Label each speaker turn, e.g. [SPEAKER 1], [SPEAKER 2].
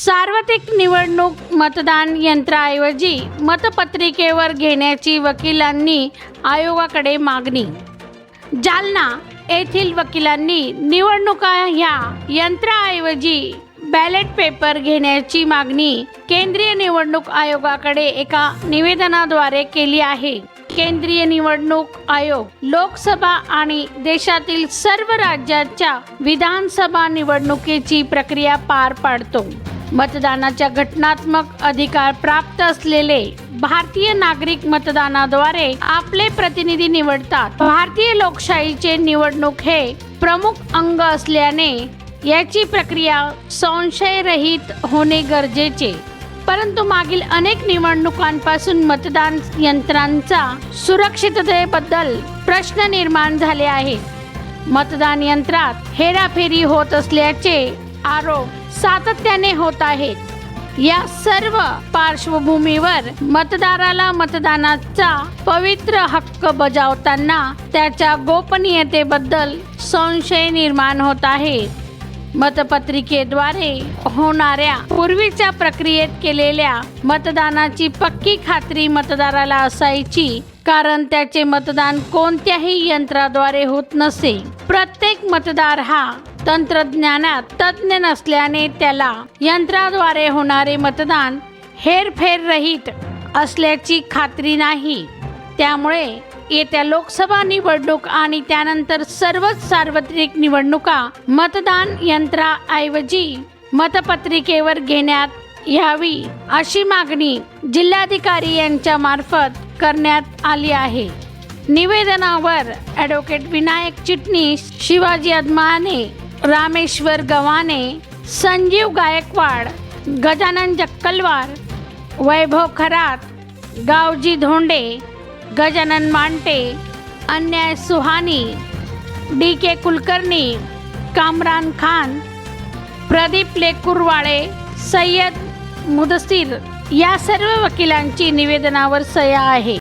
[SPEAKER 1] सार्वत्रिक निवडणूक मतदान यंत्राऐवजी मतपत्रिकेवर घेण्याची वकिलांनी आयोगाकडे मागणी. जालना येथील वकिलांनी निवडणुका ह्या यंत्राऐवजी बॅलेट पेपर घेण्याची मागणी केंद्रीय निवडणूक आयोगाकडे एका निवेदनाद्वारे केली आहे. केंद्रीय निवडणूक आयोग लोकसभा आणि देशातील सर्व राज्याच्या विधानसभा निवडणुकीची प्रक्रिया पार पाडतो. मतदानाच्या घटनात्मक अधिकार प्राप्त असलेले भारतीय नागरिक मतदानाद्वारे आपले प्रतिनिधी निवडतात. भारतीय लोकशाहीचे निवडणूक हे प्रमुख अंग असल्याने याची प्रक्रिया संशयरहित होणे गरजेचे. परंतु मागील अनेक निवडणुकांपासून मतदान यंत्रांचा सुरक्षिततेबद्दल प्रश्न निर्माण झाले आहेत. मतदान यंत्रात हेराफेरी होत असल्याचे आरोप सातत्याने होत आहेत. या सर्व पार्श्वभूमीवर मतदाराला मतदानाचा पवित्र हक्क बजावताना त्याच्या गोपनीयतेबद्दल संशय निर्माण होत आहे. मतपत्रिकेद्वारे होणाऱ्या पूर्वीच्या प्रक्रियेत केलेल्या मतदानाची पक्की खात्री मतदाराला असायची कारण त्याचे मतदान कोणत्याही यंत्राद्वारे होत नसे. प्रत्येक मतदार हा तंत्रज्ञानात तज्ज्ञ नसल्याने त्याला यंत्राद्वारे होणारे मतदान हेरफेर रहित असल्याची खात्री नाही. त्यामुळे येत्या लोकसभा निवडणूक आणि त्यानंतर सर्वच सार्वत्रिक निवडणुका मतदान यंत्राऐवजी मतपत्रिकेवर घेण्यात यावी अशी मागणी जिल्हाधिकारी यांच्या मार्फत करण्यात आली आहे. निवेदनावर ॲडव्होकेट विनायक चिटणीस शिवाजी अदमाने रामेश्वर गव्हाणे संजीव गायकवाड गजानन जक्कलवार वैभव खरात गावजी धोंडे गजानन मांटे अन्याय सुहानी डी के कुलकर्णी कामरान खान प्रदीप लेकुरवाळे सय्यद मुदसीर या सर्व वकिलांची निवेदनावर सह्या आहे.